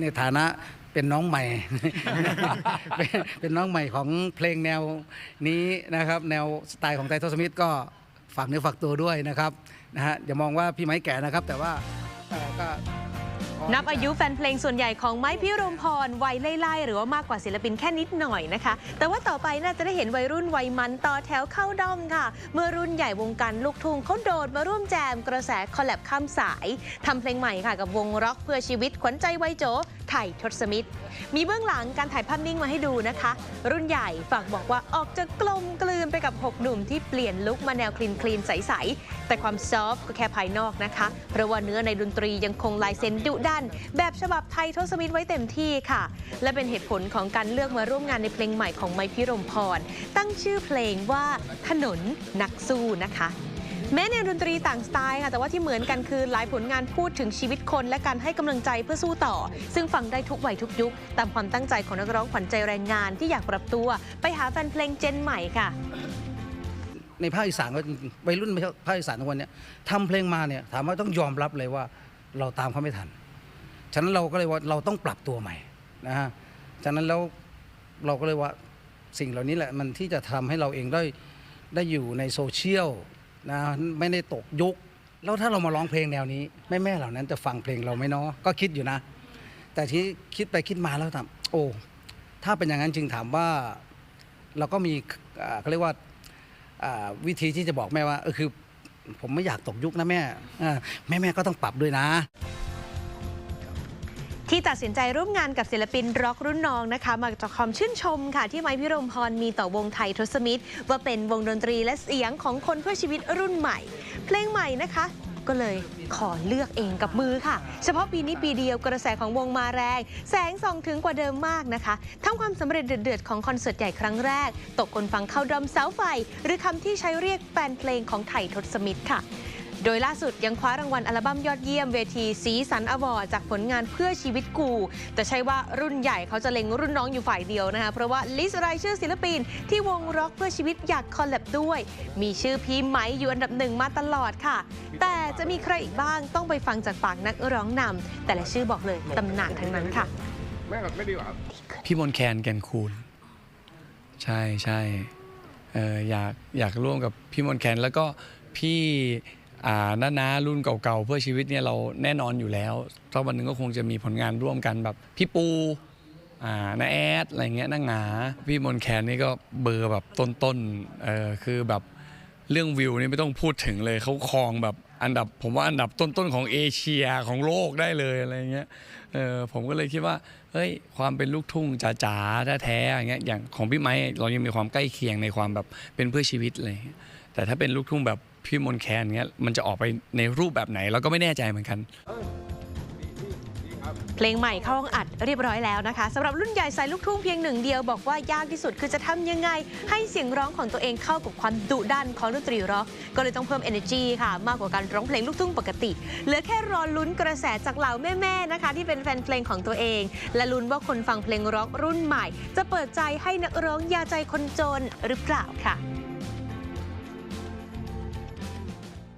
ในฐานะเป็นน้องใหม่ เป็นน้องใหม่ของเพลงแนวนี้นะครับ แนวสไตล์ของไททอสมิธก็ฝากเนื้อฝากตัวด้วยนะครับนะฮะอย่ามองว่าพี่ไม้แก่นะครับ แต่ว่า นับอายุแฟนเพลงส่วนใหญ่ของไม้พิรมพรวัยไล่ๆหรือว่ามากกว่าศิลปินแค่นิดหน่อยนะคะ แต่ว่าต่อไปน่าจะได้เห็นวัยรุ่นวัยมันต่อแถวเข้าด้อมค่ะ เมื่อรุ่นใหญ่วงการลูกทุ่งเขาโดดมาร่วมแจมกระแสคอลแลบข้ามสายทำเพลงใหม่ค่ะกับวงร็อกเพื่อชีวิตขวัญใจวัยโจไถ่ทศมิตร มีเบื้องหลังการถ่ายภาพนิ่งมาให้ดูนะคะ รุ่นใหญ่ฝากบอกว่าออกจะกลมกลืนไปกับ 6 หนุ่มที่เปลี่ยนลุคมาแนวคลีนคลีนๆใสๆแต่ความซอฟก็แค่ภายนอกนะคะเพราะว่าเนื้อในดนตรียังคงลายเซ็นดุดัน แบบฉบับไทยทศมิตรไว้เต็มที่ค่ะ และเป็นเหตุผลของการเลือกมาร่วมงานในเพลงใหม่ของไมพิรมพร ตั้งชื่อเพลงว่าถนนนักสู้นะคะแม้แนวดนตรีต่างสไตล์ค่ะแต่ว่าที่เหมือนกันคือหลายผลงานพูดถึงชีวิตคน และการให้กำลังใจเพื่อสู้ต่อ ซึ่งฟังได้ทุกวัยทุกยุค ตามความตั้งใจของนักร้องขวัญใจแรงงานที่อยากปรับตัว ไปหาแฟนเพลงเจนใหม่ค่ะ ในภาคอีสานก็วัยรุ่นภาคอีสานทุกวันเนี้ยทำเพลงมาเนี่ยถามว่าต้องยอมรับเลยว่าเราตามเขาไม่ทัน ฉะนั้นเราก็เลยว่าเราต้องปรับตัวใหม่นะฮะฉะนั้นแล้วเราก็เลยว่าสิ่งเหล่านี้แหละมันที่จะทำให้เราเองได้ได้อยู่ในโซเชียลนะไม่ได้ตกยุค แล้วถ้าเรามาร้องเพลงแนวนี้แม่แม่ๆเหล่านั้นจะฟังเพลงเราไหมเนาะก็คิดอยู่นะ แต่ที่คิดไปคิดมาแล้วทำโอ้ถ้าเป็นอย่างนั้นจึงถามว่าเราก็มีเขาเรียกว่าวิธีที่จะบอกแม่ว่าเออคือ ผมไม่อยากตกยุคนะแม่แม่แม่ๆก็ต้องปรับด้วยนะ ที่ตัดสินใจร่วมงานกับศิลปินร็อกรุ่นน้องนะคะมาจากความชื่นชมค่ะที่ไมค์พิรมพรมีต่อวงไทยทศมิตร ว่าเป็นวงดนตรีและเสียงของคนเพื่อชีวิตรุ่นใหม่ เพลงใหม่นะคะก็เลยขอเลือกเองกับมือค่ะ เฉพาะปีนี้ปีเดียวกระแสของวงมาแรง แสงส่องถึงกว่าเดิมมากนะคะทั้งความสำเร็จเดือดๆของคอนเสิร์ตใหญ่ครั้งแรก ตกคนฟังเข้าดอมเสาไฟ หรือคำที่ใช้เรียกแฟนเพลงของไทยทศมิตรค่ะ โดยล่าสุดยังคว้ารางวัลอัลบั้มยอดเยี่ยมเวทีสีสันอวอร์ดจากผลงานเพื่อชีวิตกู แต่ใช่ว่ารุ่นใหญ่เขาจะเล็งรุ่นน้องอยู่ฝ่ายเดียวนะคะ เพราะว่าลิสต์รายชื่อศิลปิน ที่วงร็อกเพื่อชีวิตอยากคอลแลบด้วย มีชื่อพี่ไม้อยู่อันดับหนึ่งมาตลอดค่ะ แต่จะมีใครอีกบ้างต้องไปฟังจากปากนักร้องนำแต่ละชื่อบอกเลยตำนานทั้งนั้นค่ะไม่ไม่ดีกว่าครับพี่มนต์แคนแก่นคูณใช่ใช่เอออยากอยากร่วมกับพี่มนต์แคนแล้วก็พี่อ่า น้านารุ่นเก่าๆ เพื่อชีวิตเนี่ยเราแน่นอนอยู่แล้วเพราวันหนึ่งก็คงจะมีผลงานร่วมกันแบบพี่ปูน้าแอดอะไรเงี้ยน้าหงา พี่มนแคนนี่ก็เบอร์แบบต้นๆเออคือแบบเรื่องวิวนี่ไม่ต้องพูดถึงเลยเขาครองแบบอันดับผมว่าอันดับต้นๆของเอเชียของโลกได้เลยอะไรเงี้ยเออผมก็เลยคิดว่าเฮ้ยความเป็นลูกทุ่งจ๋าๆแท้ๆอย่างเงี้ยอย่างของพี่ไม้เรายังมีความใกล้เคียงในความแบบเป็นเพื่อชีวิตเลยแต่ถ้าเป็นลูกทุ่งแบบ พี่มนแคนเงี้ยมันจะออกไปในรูปแบบไหนเราก็ไม่แน่ใจเหมือนกัน เพลงใหม่เข้าห้องอัดเรียบร้อยแล้วนะคะสำหรับรุ่นใหญ่สายลูกทุ่งเพียงหนึ่งเดียวบอกว่ายากที่สุดคือจะทำยังไง ให้เสียงร้องของตัวเองเข้ากับความดุดันของดนตรีร็อกก็เลยต้องเพิ่ม energy ค่ะ มากกว่าการร้องเพลงลูกทุ่งปกติ เหลือแค่รอลุ้นกระแสจากเหล่าแม่ๆนะคะ ที่เป็นแฟนเพลงของตัวเอง และลุ้นว่าคนฟังเพลงร็อกรุ่นใหม่ จะเปิดใจให้นักร้องยาใจคนจนหรือเปล่าค่ะ